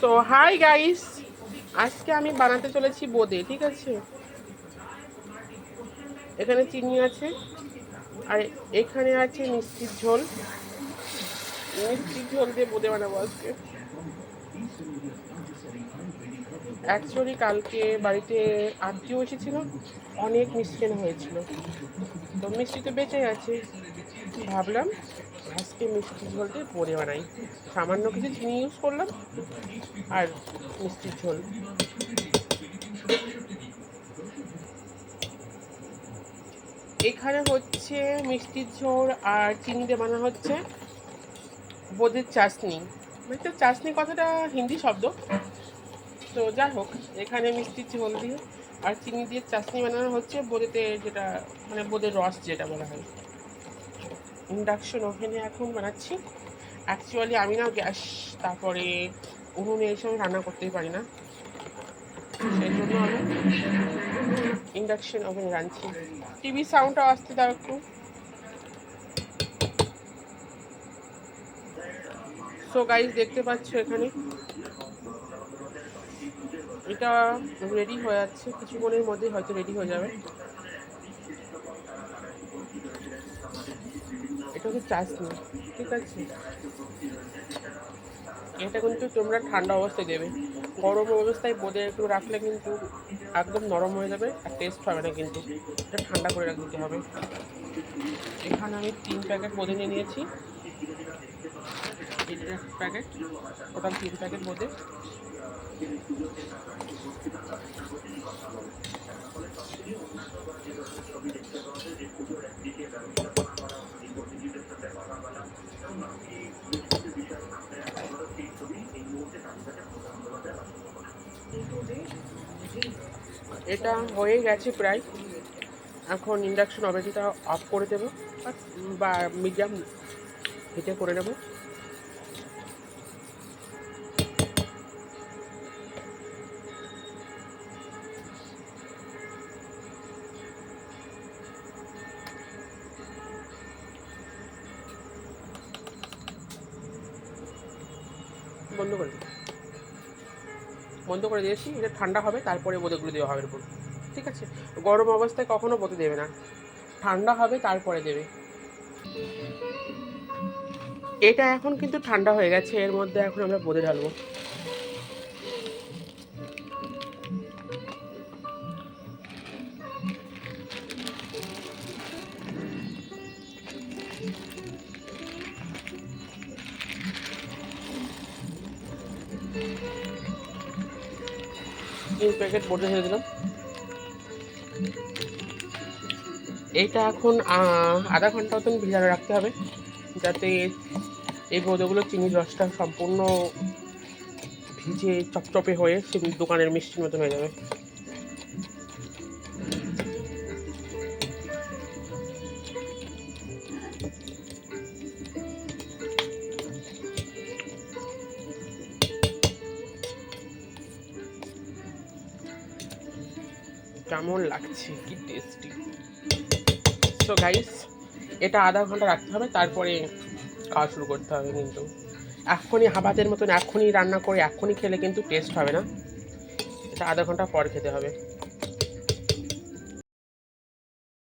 তো hi guys আজকে আমি বানাতে চলেছি বোদে, ঠিক আছে? এখানে চিনি আছে, আর এখানে আছে মিষ্টির ঝোল। মিষ্টির ঝোল দিয়ে বোদে বানাবো আজকে। অ্যাকচুয়ালি কালকে বাড়িতে আত্মীয় এসেছিল, অনেক মিষ্টি হয়েছিল। তো মিষ্টি তো বেঁচে আছে। ভাবলাম, আজকে মিষ্টি ঝোল দিয়ে পরে বানাই। সামান্য কিছু চিনি ইউজ করলাম, আর মিষ্টির ঝোল। এখানে হচ্ছে মিষ্টির ঝোল আর চিনি দিয়ে বানানো হচ্ছে বোধের চাশনি তো চাশনি কথাটা হিন্দি শব্দ। তো যাই হোক, এখানে মিষ্টি ঝোল দিয়ে আর চিনি দিয়ে চাশনি বানানো হচ্ছে বোঁদেতে যেটা মানে বোঁদের রস যেটা বলা হয়। ইন্ডাকশন ওভেনে এখন বানাচ্ছি। অ্যাকচুয়ালি আমি না গ্যাস, তারপরে উনুনে সময় রান্না করতেই পারি না। সেই জন্য আমি ইন্ডাকশন ওভেনে রাঁধছি। টিভি সাউন্ডটা আসতে দাও একটু। সো গাইজ দেখতে পাচ্ছ এখানে। এটা রেডি হয়ে যাচ্ছে। কিছুক্ষণের মধ্যেই হয়তো রেডি হয়ে যাবে। এটা হচ্ছে চাশনি ঠিক আছে? এটা কিন্তু তোমরা ঠান্ডা অবস্থায় দেবে। গরম অবস্থায় বোঁদে একটু রাখলে কিন্তু একদম নরম হয়ে যাবে আর টেস্ট হবে না কিন্তু। এটা ঠান্ডা করে রাখতে হবে। এখানে আমি তিন প্যাকেট বোঁদে নিয়ে নিয়েছি। প্যাকেট টোটাল তিন প্যাকেট বোঁদে এটা হয়ে গেছে প্রায়। এখন ইন্ডাকশন ওভেনটা অফ করে দেবো, বা মিডিয়াম হিটে করে নেব। বন্ধ করে দিই বন্ধ করে দিয়েছি এটা ঠান্ডা হবে, তারপরে বোঁদেগুলো দেওয়া হবে এরপর ঠিক আছে? গরম অবস্থায় কখনো বোঁদে দেবে না। ঠান্ডা হবে, তারপরে দেবে। এটা এখন কিন্তু ঠান্ডা হয়ে গেছে, এর মধ্যে এখন আমরা বোঁদে ঢালবো। তিন প্যাকেট বোটে ছেড়ে দিলাম এইটা এখন আধা ঘণ্টা মতন ভিজানো রাখতে হবে, যাতে এই বোঁদেগুলো চিনির রসটা সম্পূর্ণ ভিজে চপচপে হয়ে দোকানের মিষ্টির মতো হয়ে যাবে। কেমন লাগছে? কি টেস্টি সো গাইস এটা আধা ঘণ্টা রাখতে হবে, তারপরে খাওয়া শুরু করতে হবে কিন্তু। এখনই হাবাতের মতন এখনই রান্না করে এখনই খেলে কিন্তু টেস্ট হবে না। এটা আধা ঘণ্টা পর খেতে হবে।